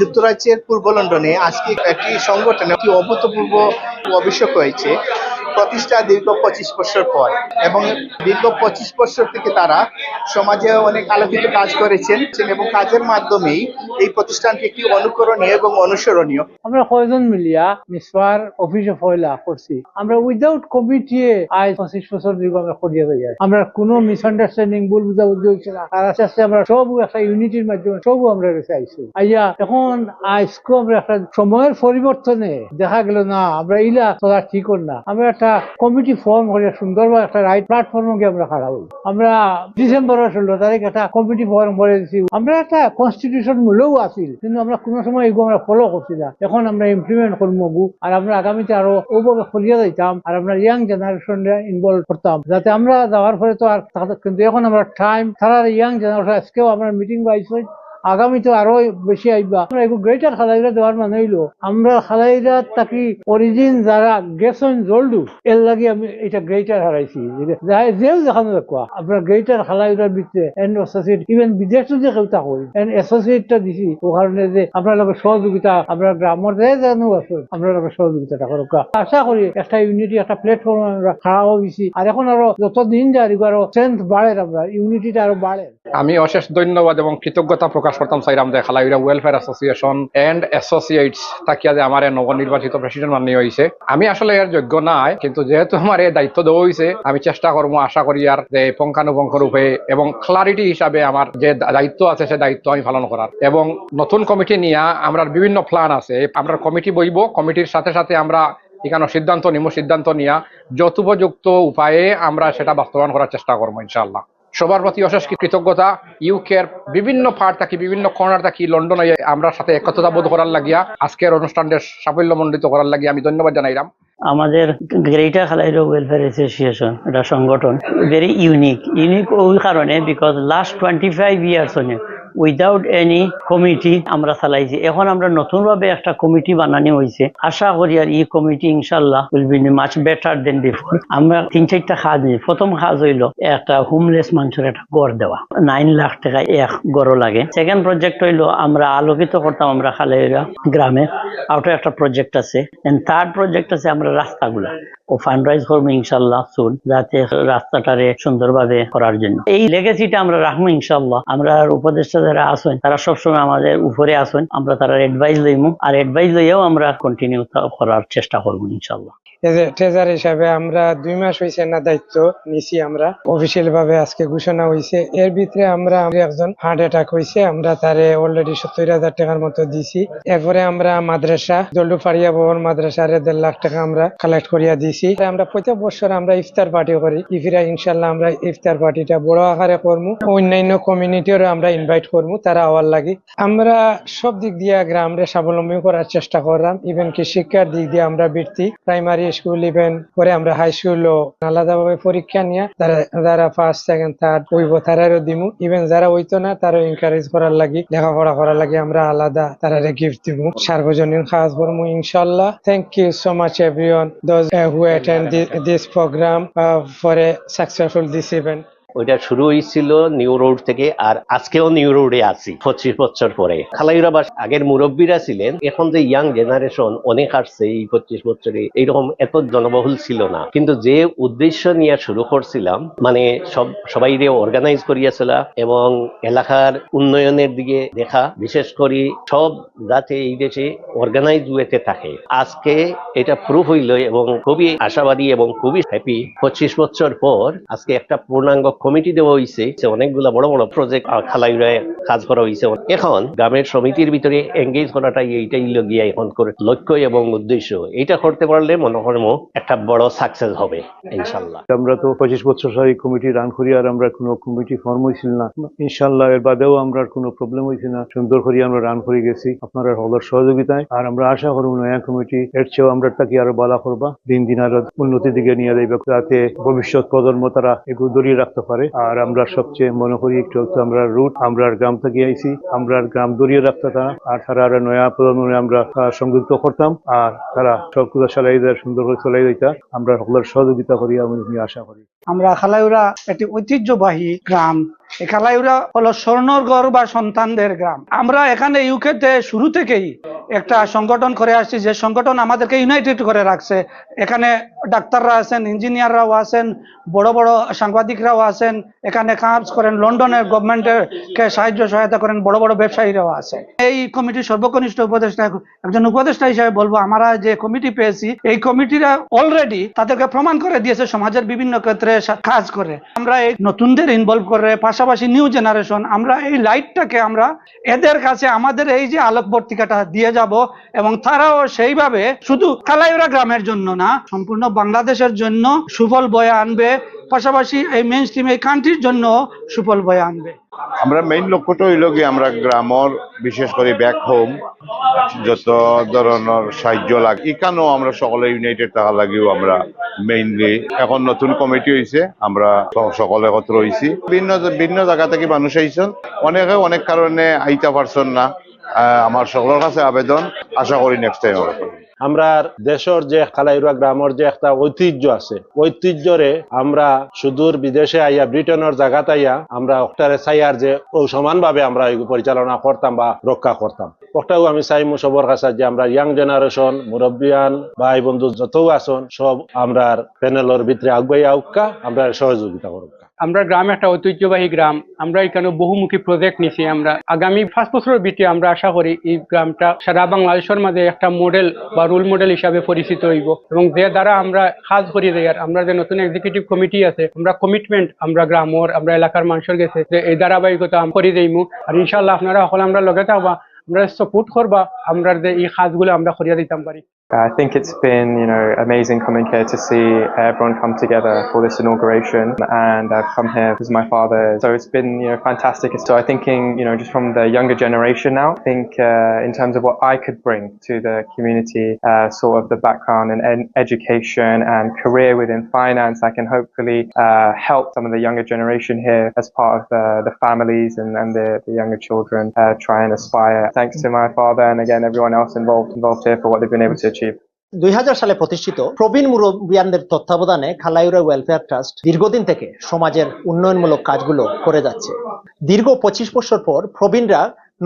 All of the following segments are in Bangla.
যুক্তরাজ্যের পূর্ব লন্ডনে আজকে একটি সংগঠনে একটি অভূতপূর্ব অভিষেক হয়েছে। প্রতিষ্ঠা দীর্ঘ পঁচিশ বছর পর। এবং দীর্ঘ পঁচিশ বছর থেকে তারা সমাজে অনেক আলোকিত কাজ করেছেন এবং কাজের মাধ্যমেই এই প্রতিষ্ঠানটি একটি অনুকরণীয় এবং অনুসরণীয়। আমরা কয়জন মিলিয়া মিসবার অফিসে ফয়লা করছি। আমরা উইদাউট কমিটি আজ পঁচিশ বছর দীর্ঘ আমরা করিয়া যাই আমরা কোনো মিসআন্ডারস্ট্যান্ডিং ভুল বুঝাবুঝি হচ্ছে না। আর আস্তে আস্তে আমরা সব একটা ইউনিটির মাধ্যমে সব আমরা রেখে আইছি। আইয়া, এখন আজকে আমরা একটা সময়ের পরিবর্তনে দেখা গেল, না, আমরা ইলা তোলা ঠিক না। আমরা একটা কমিটি ফর্ম করে সুন্দরভাবে একটা রাইট প্ল্যাটফর্মকে আমরা হই আমরা ডিসেম্বরের ষোলো তারিখ একটা কমিটি ফর্ম করে দিছি। আমরা একটা কনস্টিটিউশন মূলেও আছিল কিন্তু আমরা কোনো সময় এগুলো আমরা ফলো করছি না। এখন আমরা ইমপ্লিমেন্ট করব আর আমরা আগামীতে আরও ওভাবে করিয়া যাইতাম, আর আমরা ইয়াং জেনারেশন ইনভলভ করতাম, যাতে আমরা যাওয়ার ফলে তো আর কিন্তু এখন আমরা টাইম তারা ইয়াং জেনারেশন আজকেও আমরা মিটিং পাইছি। আগামীতে আরও বেশি আইবা। আমরা এগুলো গ্রেটার খালাইরা দেওয়ার মানে হইল, আমরা খালাইরা তাকি অরিজিন যারা গেছন জলডু, এর লাগে আমি এটা গ্রেটার হারাইছি। যেও দেখানো দেখুয়া আমরা গ্রেটার খালাইরার ভিতরে এন্ড অ্যাসোসিয়েট ইভেন বিদেশও যে কেউ তা করি এন্ড অ্যাসোসিয়েটটা দিছি, ও কারণে যে আপনার লগে সহযোগিতা আমরা গ্রামের যে জানো আছে আমরা লগে সহযোগিতাটা করুক আশা করি একটা ইউনিটি একটা প্ল্যাটফর্ম আমরা খাড়া হয়েছি আর এখন আরও যত দিন যায় আরও স্ট্রেংথ বাড়ে আমরা ইউনিটিটা আরও বাড়ে। আমি অশেষ ধন্যবাদ এবং কৃতজ্ঞতা প্রকাশ করতাম চাইরাম যে খালাইরা ওয়েলফেয়ার অ্যাসোসিয়েশন এন্ড অ্যাসোসিয়েটস তাকিয়া যে আমার নবনির্বাচিত প্রেসিডেন্ট মানি হয়েছে আমি আসলে এর যোগ্য নাই, কিন্তু যেহেতু আমার এই দায়িত্ব দেওয়া হয়েছে আমি চেষ্টা করব, আশা করি আর যে পঙ্খানুপঙ্খ রূপে এবং ক্লারিটি হিসাবে আমার যে দায়িত্ব আছে, সে দায়িত্ব আমি পালন করার। এবং নতুন কমিটি নিয়ে আমরা বিভিন্ন প্ল্যান আছে। আমরা কমিটি বইব, কমিটির সাথে সাথে আমরা এখানে সিদ্ধান্ত নিব সিদ্ধান্ত নিয়ে যথোপযুক্ত উপায়ে আমরা সেটা বাস্তবায়ন করার চেষ্টা করব, ইনশাআল্লাহ। সবার প্রতি অশেষ কৃতজ্ঞতা। ইউকের বিভিন্ন পার্ট থাকি, বিভিন্ন কর্নার থাকি, লন্ডনে আমরা সাথে একত্রতা বোধ করার লাগিয়া, আজকের অনুষ্ঠানটা সাফল্যমণ্ডিত করার লাগিয়া আমি ধন্যবাদ জানাইলাম। আমাদের গ্রেটার খালাইরো ওয়েলফেয়ার অ্যাসোসিয়েশন এটা সংগঠন ভেরি ইউনিক ইউনিক ওই কারণে because last twenty five years without any committee আমরা চালাইছি। এখন আমরা নতুনভাবে একটা কমিটি বানানি হয়েছে আশা করি আর ই কমিটি ইনশাল্লাহ will be much better than before আমরা তিন, চারটা কাজ নিই প্রথম কাজ হইল একটা হোমলেস মানুষের একটা গড় দেওয়া। নাইন লাখ টাকা এক গড় লাগে। সেকেন্ড প্রজেক্ট হইল আমরা আলোকিত করতাম আমরা খালেরা গ্রামে। আউটার একটা প্রজেক্ট আছে। থার্ড প্রজেক্ট আছে আমরা রাস্তাগুলা। ও ফান্ডরাইজ করব ইনশাল্লাহ সুন যাতে রাস্তাটারে সুন্দরভাবে করার জন্য। এই লেগেসিটা আমরা রাখব ইনশাল্লাহ আমরা উপদেষ্টা যারা আসেন তারা সবসময় আমাদের উপরে আসেন আমরা তারা অ্যাডভাইস লইমু। আর অ্যাডভাইস লইয়াও আমরা কন্টিনিউ করার চেষ্টা করব ইনশাল্লাহ ট্রেজার হিসাবে আমরা দুই মাস হয়েছে না দায়িত্ব নিছি আমরা। অফিসিয়াল ভাবে আজকে ঘোষণা হয়েছে এর ভিতরে আমরা একজন হার্ট অ্যাটাক হয়েছে আমরা তারে অলরেডি সত্তর হাজার টাকার মতো দিছি। এরপরে আমরা মাদ্রাসা জল্ডু ফাড়িয়া ভবন মাদ্রাসারে দেড় লাখ টাকা আমরা কালেক্ট করিয়া দিছি। আমরা প্রত্যেক বছর আমরা ইফতার পার্টি করি। ইফিরা ইনশাল্লাহ আমরা ইফতার পার্টিটা বড় আকারে করব অন্যান্য কমিউনিটিরও আমরা ইনভাইট করব তারা আওয়ার লাগে। আমরা সব দিক দিয়ে গ্রামরে স্বাবলম্বী করার চেষ্টা করলাম। ইভেন কি শিক্ষার দিক দিয়ে আমরা বৃত্তি প্রাইমারি স্কুল ইভেন পরে আমরা হাই স্কুলও আলাদাভাবে পরীক্ষা নিয়ে তারা, যারা ফার্স্ট সেকেন্ড থার্ড হইব তারারও দিমু। ইভেন যারা হইতো না, তারও এনকারেজ করার লাগি, লেখাপড়া করার লাগি, আমরা আলাদা তারারে গিফট দিব সার্বজনীন খাস করব ইনশাল্লাহ। Thank you so much everyone those who attend this programme for a successful this event ওইটা শুরু হয়েছিল নিউ রোড থেকে আর আজকেও নিউ রোডে আছি, পঁচিশ বছর পরে। খালাইরাবাস আগের মুরব্বীরা ছিলেন, এখন যে ইয়াং জেনারেশন অনেক আসছে এই পঁচিশ বছরে, এইরকম এত জনবহুল ছিল না। কিন্তু যে উদ্দেশ্য নিয়ে শুরু করছিলাম মানে সব সবাই অর্গানাইজ করিয়াছিল এবং এলাকার উন্নয়নের দিকে দেখা, বিশেষ করে সব যাতে এই দেশে অর্গানাইজ ওয়েতে থাকে। আজকে এটা প্রুফ হইল এবং খুবই আশাবাদী এবং খুবই হ্যাপি পঁচিশ বছর পর আজকে একটা পূর্ণাঙ্গ কমিটি দেওয়া হয়েছে অনেকগুলা বড় বড় প্রজেক্ট খালাই খালাইরায় কাজ করা হয়েছে এখন গ্রামের সমিতির ভিতরে এঙ্গেজ করাটাই এইটাই গিয়া এখন লক্ষ্য এবং উদ্দেশ্য। এটা করতে পারলে মনে করব একটা বড় সাকসেস হবে, ইনশাল্লাহ। আমরা তো পঁচিশ বছর সারি কমিটি রান করি আর আমরা কোনো কমিটি ফর্ম হয়েছিল না। ইনশাল্লাহ এর বাদেও আমরা কোনো প্রবলেম হয়েছে না। সুন্দর করে আমরা রান করে গেছি আপনারা হলার সহযোগিতায়। আর আমরা আশা করব নয়া কমিটি এর চেয়েও আমরা তাকে আরও বালা করবা। দিন দিন আরও উন্নতির দিকে নিয়ে যাইবে, যাতে ভবিষ্যৎ প্রজন্ম তারা এগুলো ধরিয়ে রাখতে পারে। আর আমরা সবচেয়ে মনে করি একটু একটু আমরা রুট আমরা গ্রাম থেকে আইছি। আমরা গ্রাম দরিয়ে রাখতে তারা আর তারা আর নয়া প্রজন্মে আমরা সংযুক্ত করতাম। আর তারা সবকিছু চালাই দেয়, সুন্দর করে চলাই দিতা আমরা সকলের সহযোগিতা করি, আমি আশা করি। আমরা খালাইউরা একটি ঐতিহ্যবাহী গ্রাম। খালাইউরা হলো বা সন্তানদের গ্রাম। আমরা এখানে ইউকেতে শুরু থেকেই একটা সংগঠন করে আসছি। যে সংগঠন আমাদেরকে ইউনাইটেড করে রাখছে। এখানে ডাক্তাররা আছেন ইঞ্জিনিয়াররাও আছেন, বড় বড় সাংবাদিকরাও আছেন। এখানে কাজ করেন, লন্ডনের গভর্নমেন্টের কে সাহায্য, সহায়তা করেন, বড় বড় ব্যবসায়ীরাও আছে এই কমিটির সর্বকনিষ্ঠ উপদেষ্টা, একজন উপদেষ্টা হিসেবে বলব, আমরা যে কমিটি পেয়েছি, এই কমিটিরা অলরেডি তাদেরকে প্রমাণ করে দিয়েছে, সমাজের বিভিন্ন ক্ষেত্রে কাজ করে। আমরা এই নতুনদের ইনভলভ করে পাশাপাশি নিউ জেনারেশন আমরা এই লাইটটাকে আমরা এদের কাছে আমাদের এই যে আলোকবর্তিকাটা দিয়ে যাব এবং তারাও সেইভাবে শুধু কালাইরা গ্রামের জন্য না, সম্পূর্ণ বাংলাদেশের জন্য সুফল বয়ে আনবে। পাশাপাশি এই মেন স্ট্রিম এই কান্ট্রির জন্য সুফল বয়ে আনবে। আমরা মেইন লক্ষ্যটা হইল কি আমরা গ্রামর, বিশেষ করে ব্যাক হোম যত ধরনের সাহায্য লাগে, এখানেও আমরা সকলে ইউনাইটেড থাকা লাগিও আমরা মেইনলি এখন নতুন কমিটি হয়েছে আমরা সকলে একত্র হয়েছি ভিন্ন ভিন্ন জায়গা থেকে মানুষ আইছেন। অনেকে অনেক কারণে আইতা পারছেন না। আমার সকলের কাছে আবেদন। আশা করি নেক্সট টাইম আমরা। দেশের যে খালাইরুয়া গ্রামের যে একটা ঐতিহ্য আছে, ঐতিহ্যরে আমরা সুদূর বিদেশে আইয়া, ব্রিটেনের জায়গাত আইয়া আমরা ওটারে চাইয়ার যে ও সমানভাবে আমরা পরিচালনা করতাম বা রক্ষা করতাম ওটাও আমি চাইমু সবর কাছে যে আমরা ইয়াং জেনারেশন মুরব্বিয়ান ভাই বন্ধু যত আসন সব আমরা প্যানেলের ভিতরে আগুয়াই আউকা আমরা সহযোগিতা করব আমরা গ্রাম একটা ঐতিহ্যবাহী গ্রাম। আমরা এখানে বহুমুখী প্রজেক্ট নিছি আমরা। আগামী পাঁচ বছরের ভিতরে আমরা আশা করি এই গ্রামটা সারা বাংলাদেশের মাঝে একটা মডেল বা রোল মডেল হিসাবে পরিচিত হইব। এবং যে দ্বারা আমরা কাজ করি দেয়ার আমরা যে নতুন এক্সিকিউটিভ কমিটি আছে, আমরা কমিটমেন্ট আমরা গ্রামর, আমরা এলাকার মানুষের গেছে যে এই ধারাবাহিকতা করি দেইমু। আর ইনশাল্লাহ আপনারা সকলে আমরা লগে থাকবা। আমরা সাপোর্ট করবা আমরা যে এই কাজগুলো আমরা করিয়া দিতাম পারি I think it's been, you know, amazing coming here to see everyone come together for this inauguration, and I've come here because my father. So it's been, you know, fantastic. So I'm thinking, you know, just from the younger generation now, I think uh, in terms of what I could bring to the community, uh, sort of the background in ed- education and career within finance, I can hopefully uh, help some of the younger generation here as part of the, the families and, and the, the younger children uh, try and aspire. Thanks to my father and again everyone else involved involved here for what they've been able to achieve. দুই সালে প্রতিষ্ঠিত প্রবীণ মুরব্বিয়ানদের তত্ত্বাবধানে খালাইউরা ওয়েলফেয়ার ট্রাস্ট দীর্ঘদিন থেকে সমাজের উন্নয়নমূলক কাজগুলো করে যাচ্ছে। দীর্ঘ পঁচিশ বছর পর প্রবীণরা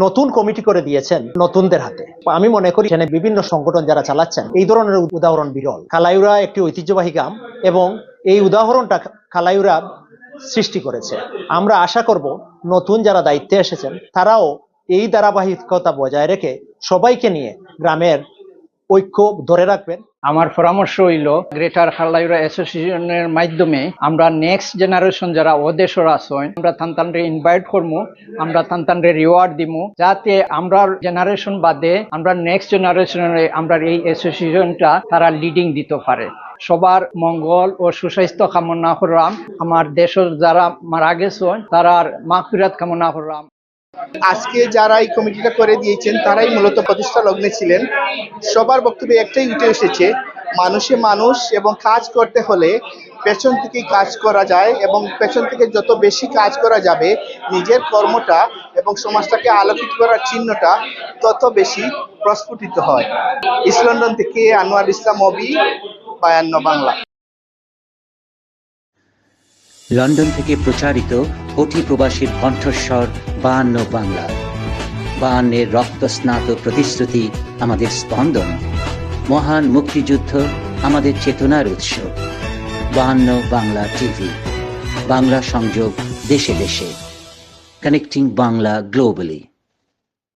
নতুন কমিটি করে দিয়েছেন নতুনদের হাতে। আমি মনে করি এখানে বিভিন্ন সংগঠন যারা চালাচ্ছেন, এই ধরনের উদাহরণ বিরল। খালাইউরা একটি ঐতিহ্যবাহী গ্রাম এবং এই উদাহরণটা খালাইউরা সৃষ্টি করেছে। আমরা আশা করব নতুন যারা দায়িত্বে এসেছেন, তারাও এই ধারাবাহিকতা বজায় রেখে সবাইকে নিয়ে গ্রামের ঐক্য ধরে রাখবেন। আমার পরামর্শ হইল গ্রেটার খালাইরা অ্যাসোসিয়েশনের মাধ্যমে আমরা নেক্সট জেনারেশন যারা ওদেশর আছেন, আমরা তান্তানরে ইনভাইট করব আমরা তান্তানরে রিওয়ার্ড দিমু, যাতে আমরা জেনারেশন বাদে আমরা নেক্সট জেনারেশনে আমরা এই অ্যাসোসিয়েশনটা তারা লিডিং দিতে পারে। সবার মঙ্গল ও সুস্বাস্থ্য কামনা করলাম। আমার দেশের যারা মারা গেছেন, তারার মাফিরাত কামনা করলাম। আজকে যারা এই কমিটিটা করে দিয়েছেন, তারাই মূলত প্রতিষ্ঠা লগ্নে ছিলেন। সবার বক্তব্যে একটাই উঠে এসেছে, মানুষে মানুষ এবং কাজ করতে হলে পেছন থেকেই কাজ করা যায় এবং পেছন থেকে যত বেশি কাজ করা যাবে, নিজের কর্মটা এবং সমাজটাকে আলোকিত করার চিহ্নটা তত বেশি প্রস্ফুটিত হয়। ইস্ট লন্ডন থেকে আনোয়ার ইসলাম, অবি, বায়ান্ন বাংলা। লন্ডন থেকে প্রচারিত কোটি প্রবাসীর কণ্ঠস্বর বায়ান্ন বাংলা। বায়ান্নের রক্তস্নাত প্রতিশ্রুতি আমাদের স্পন্দন। মহান মুক্তিযুদ্ধ আমাদের চেতনার উৎস। বায়ান্ন বাংলা টিভি। বাংলা সংযোগ দেশে দেশে। Connecting Bangla globally